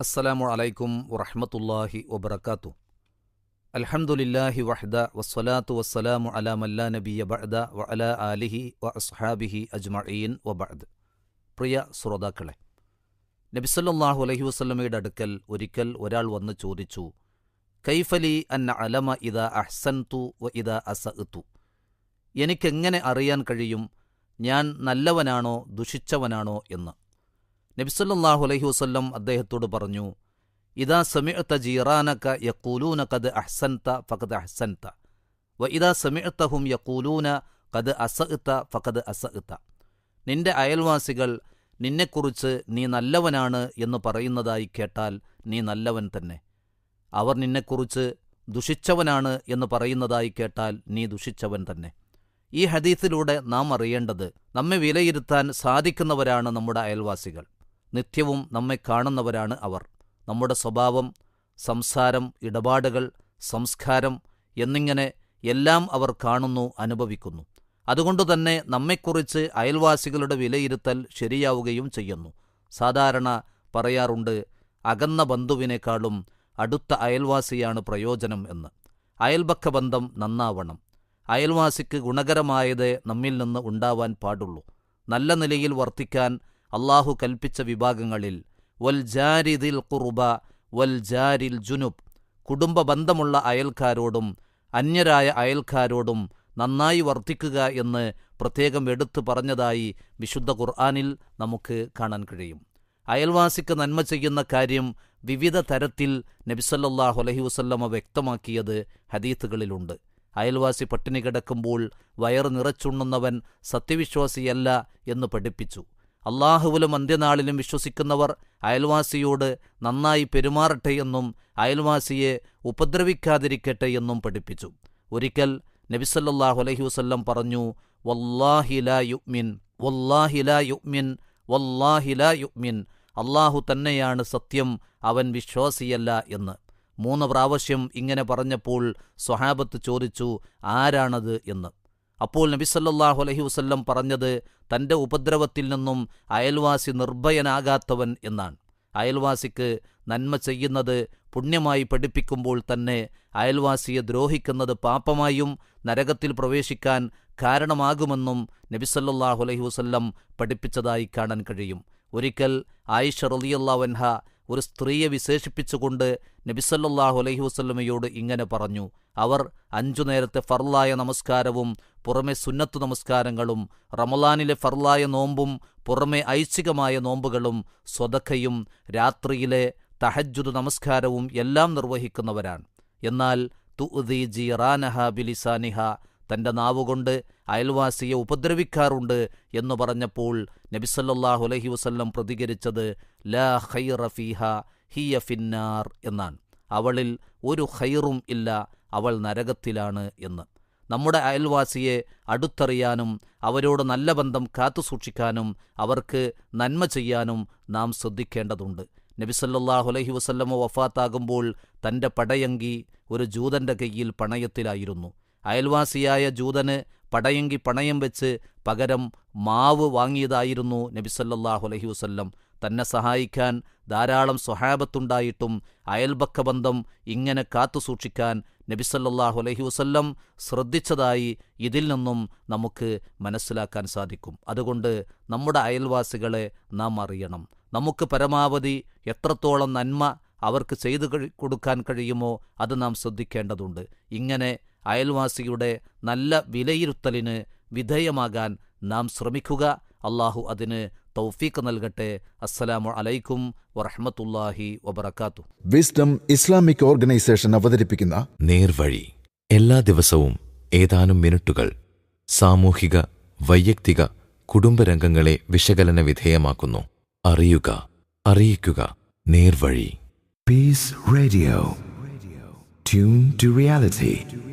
അസ്സലാമു അലൈക്കും വറഹമത്തല്ലാഹി വബറകാതുഹു. അൽഹംദുലില്ലാഹി വഹ്ദ വസ്സലാത്തു വസ്സലാമു അലാ മല്ലാ നബിയ ബഅദ വ അലാ ആലിഹി വ അസ്ഹാബിഹി അജ്മഈൻ വബഅദ് പ്രിയ ശ്രോതാക്കളെ നബിസല്ലാഹു അലഹി വസ്ലമയുടെ അടുക്കൽ ഒരിക്കൽ ഒരാൾ വന്ന് ചോദിച്ചു കൈഫലി അൻ അലമ ഇദ അഹ്സൻതു വ ഇദ ഇത്തു എനിക്കെങ്ങനെ അറിയാൻ കഴിയും? ഞാൻ നല്ലവനാണോ ദുഷിച്ചവനാണോ എന്ന്? നബിസല്ലാഹു അലൈഹി വസ്ല്ലം അദ്ദേഹത്തോട് പറഞ്ഞു ഇതാ സമിഅത്ത ജീറാനക യക്കൂലൂന കത് അഹ്സൻത ഫഖദ് അഹ്സൻത. വ ഇതാ സമിഅത്തഹും യക്കൂലൂന കത് അസഇത്ത ഫഖദ് അസഇത്ത നിന്റെ അയൽവാസികൾ നിന്നെക്കുറിച്ച് നീ നല്ലവനാണ് എന്ന് പറയുന്നതായി കേട്ടാൽ നീ നല്ലവൻ തന്നെ. അവർ നിന്നെക്കുറിച്ച് ദുഷിച്ചവനാണ് എന്ന് പറയുന്നതായി കേട്ടാൽ നീ ദുഷിച്ചവൻ തന്നെ. ഈ ഹദീസിലൂടെ നാം അറിയേണ്ടത് നമ്മെ വിലയിരുത്താൻ സാധിക്കുന്നവരാണ് നമ്മുടെ അയൽവാസികൾ. നിത്യവും നമ്മെ കാണുന്നവരാണ് അവർ. നമ്മുടെ സ്വഭാവം സംസാരം ഇടപാടുകൾ സംസ്കാരം എന്നിങ്ങനെ എല്ലാം അവർ കാണുന്നു അനുഭവിക്കുന്നു. അതുകൊണ്ടുതന്നെ നമ്മെക്കുറിച്ച് അയൽവാസികളുടെ വിലയിരുത്തൽ ശരിയാവുകയും ചെയ്യുന്നു. സാധാരണ പറയാറുണ്ട് അകന്ന ബന്ധുവിനേക്കാളും അടുത്ത അയൽവാസിയാണ് പ്രയോജനം എന്ന്. അയൽപക്ക ബന്ധം നന്നാവണം. അയൽവാസിക്ക് ഗുണകരമായതേ നമ്മിൽ നിന്ന് ഉണ്ടാവാൻ പാടുള്ളൂ. നല്ല നിലയിൽ വർത്തിക്കാൻ അള്ളാഹു കൽപ്പിച്ച വിഭാഗങ്ങളിൽ വൽ ജാരിദിൽ കുറുബ വൽ ജാരിൽ ജുനുബ്. കുടുംബ ബന്ധമുള്ള അയൽക്കാരോടും അന്യരായ അയൽക്കാരോടും നന്നായി വർത്തിക്കുക എന്ന് പ്രത്യേകം എടുത്തു പറഞ്ഞതായി വിശുദ്ധ ഖുർആാനിൽ നമുക്ക് കാണാൻ കഴിയും. അയൽവാസിക്ക് നന്മ ചെയ്യുന്ന കാര്യം വിവിധ തരത്തിൽ നബിസല്ലാഹു അലഹി വസല്ലമ വ്യക്തമാക്കിയത് ഹദീത്തുകളിലുണ്ട്. അയൽവാസി പട്ടിണി കിടക്കുമ്പോൾ വയറ് നിറച്ചുണ്ണുന്നവൻ സത്യവിശ്വാസിയല്ല എന്ന് പഠിപ്പിച്ചു. അള്ളാഹുവിലും അന്ത്യനാളിലും വിശ്വസിക്കുന്നവർ അയൽവാസിയോട് നന്നായി പെരുമാറട്ടെ എന്നും അയൽവാസിയെ ഉപദ്രവിക്കാതിരിക്കട്ടെ എന്നും പഠിപ്പിച്ചു. ഒരിക്കൽ നബിസല്ലാഹു അലഹി വസ്ല്ലം പറഞ്ഞു വല്ലാഹിലാ യുഗ്മിൻ വല്ലാഹിലാ യുഗ്മിൻ വല്ലാഹിലാ യുഗ്മിൻ അള്ളാഹു തന്നെയാണ് സത്യം അവൻ വിശ്വാസിയല്ല എന്ന്. മൂന്ന് പ്രാവശ്യം ഇങ്ങനെ പറഞ്ഞപ്പോൾ സ്വഹാബത്ത് ചോദിച്ചു ആരാണത്? എന്ന്. അപ്പോൾ നബിസല്ലാഹു അലഹി വസ്ല്ലം പറഞ്ഞത് തന്റെ ഉപദ്രവത്തിൽ നിന്നും അയൽവാസി നിർഭയനാകാത്തവൻ എന്നാണ്. അയൽവാസിക്ക് നന്മ ചെയ്യുന്നത് പുണ്യമായി പഠിപ്പിക്കുമ്പോൾ തന്നെ അയൽവാസിയെ ദ്രോഹിക്കുന്നത് പാപമായും നരകത്തിൽ പ്രവേശിക്കാൻ കാരണമാകുമെന്നും നബിസല്ലാഹു അലഹി വസ്ല്ലം പഠിപ്പിച്ചതായി കാണാൻ കഴിയും. ഒരിക്കൽ ആയിഷ റലിയല്ലാവൻഹ ഒരു സ്ത്രീയെ വിശേഷിപ്പിച്ചുകൊണ്ട് നബിസല്ലാഹു അലൈഹി വസ്ല്ലമയോട് ഇങ്ങനെ പറഞ്ഞു അവർ അഞ്ചു നേരത്തെ ഫർലായ നമസ്കാരവും പുറമെ സുന്നത്തു നമസ്കാരങ്ങളും റമലാനിലെ ഫർലായ നോമ്പും പുറമെ ഐച്ഛികമായ നോമ്പുകളും സ്വതക്കയും രാത്രിയിലെ തഹജ്ജുദ് നമസ്കാരവും എല്ലാം നിർവഹിക്കുന്നവരാണ്. എന്നാൽ തുഹ ബിലിസാനിഹ തന്റെ നാവുകൊണ്ട് അയൽവാസിയെ ഉപദ്രവിക്കാറുണ്ട് എന്ന് പറഞ്ഞപ്പോൾ നബിസല്ലാഹു അലഹി വസ്ല്ലം പ്രതികരിച്ചത് ലാ ഹൈറ ഫീഹ ഹിയ ഫിന്നാർ എന്നാണ്. അവളിൽ ഒരു ഹൈറും ഇല്ല അവൾ നരകത്തിലാണ് എന്ന്. നമ്മുടെ അയൽവാസിയെ അടുത്തറിയാനും അവരോട് നല്ല ബന്ധം കാത്തുസൂക്ഷിക്കാനും അവർക്ക് നന്മ ചെയ്യാനും നാം ശ്രദ്ധിക്കേണ്ടതുണ്ട്. നബിസല്ലാഹു അലഹി വസല്ലമ വഫാത്താകുമ്പോൾ തന്റെ പടയങ്കി ഒരു ജൂതന്റെ കയ്യിൽ പണയത്തിലായിരുന്നു. അയൽവാസിയായ ജൂതന് പടയങ്കി പണയം വെച്ച് പകരം മാവ് വാങ്ങിയതായിരുന്നു നബിസല്ലാഹു അലഹി വസ്ല്ലം. തന്നെ സഹായിക്കാൻ ധാരാളം സ്വഹാബത്തുണ്ടായിട്ടും അയൽബക്ക ബന്ധം ഇങ്ങനെ കാത്തുസൂക്ഷിക്കാൻ നബിസല്ലാഹു അലഹി വസ്ല്ലം ശ്രദ്ധിച്ചതായി ഇതിൽ നിന്നും നമുക്ക് മനസ്സിലാക്കാൻ സാധിക്കും. അതുകൊണ്ട് നമ്മുടെ അയൽവാസികളെ നാം അറിയണം. നമുക്ക് പരമാവധി എത്രത്തോളം നന്മ അവർക്ക് ചെയ്തു കൊടുക്കാൻ കഴിയുമോ അത് നാം ശ്രദ്ധിക്കേണ്ടതുണ്ട്. ഇങ്ങനെ അയൽവാസിയുടെ നല്ല വിലയിരുത്തലിന് വിധേയമാകാൻ നാം ശ്രമിക്കുക. അള്ളാഹു അതിന് തൗഫീഖ് നൽകട്ടെ. അസ്സലാമു അലൈക്കും വറഹമത്തുല്ലാഹി വബർക്കാത്തു വിസ്ഡം ഇസ്ലാമിക് ഓർഗനൈസേഷൻ അവതരിപ്പിക്കുന്ന നേർവഴി. എല്ലാ ദിവസവും ഏതാനും മിനിറ്റുകൾ സാമൂഹിക വൈയക്തിക കുടുംബരംഗങ്ങളെ വിശകലന വിധേയമാക്കുന്നു. അറിയുക അറിയിക്കുക. നേർവഴി. Peace radio tune to reality.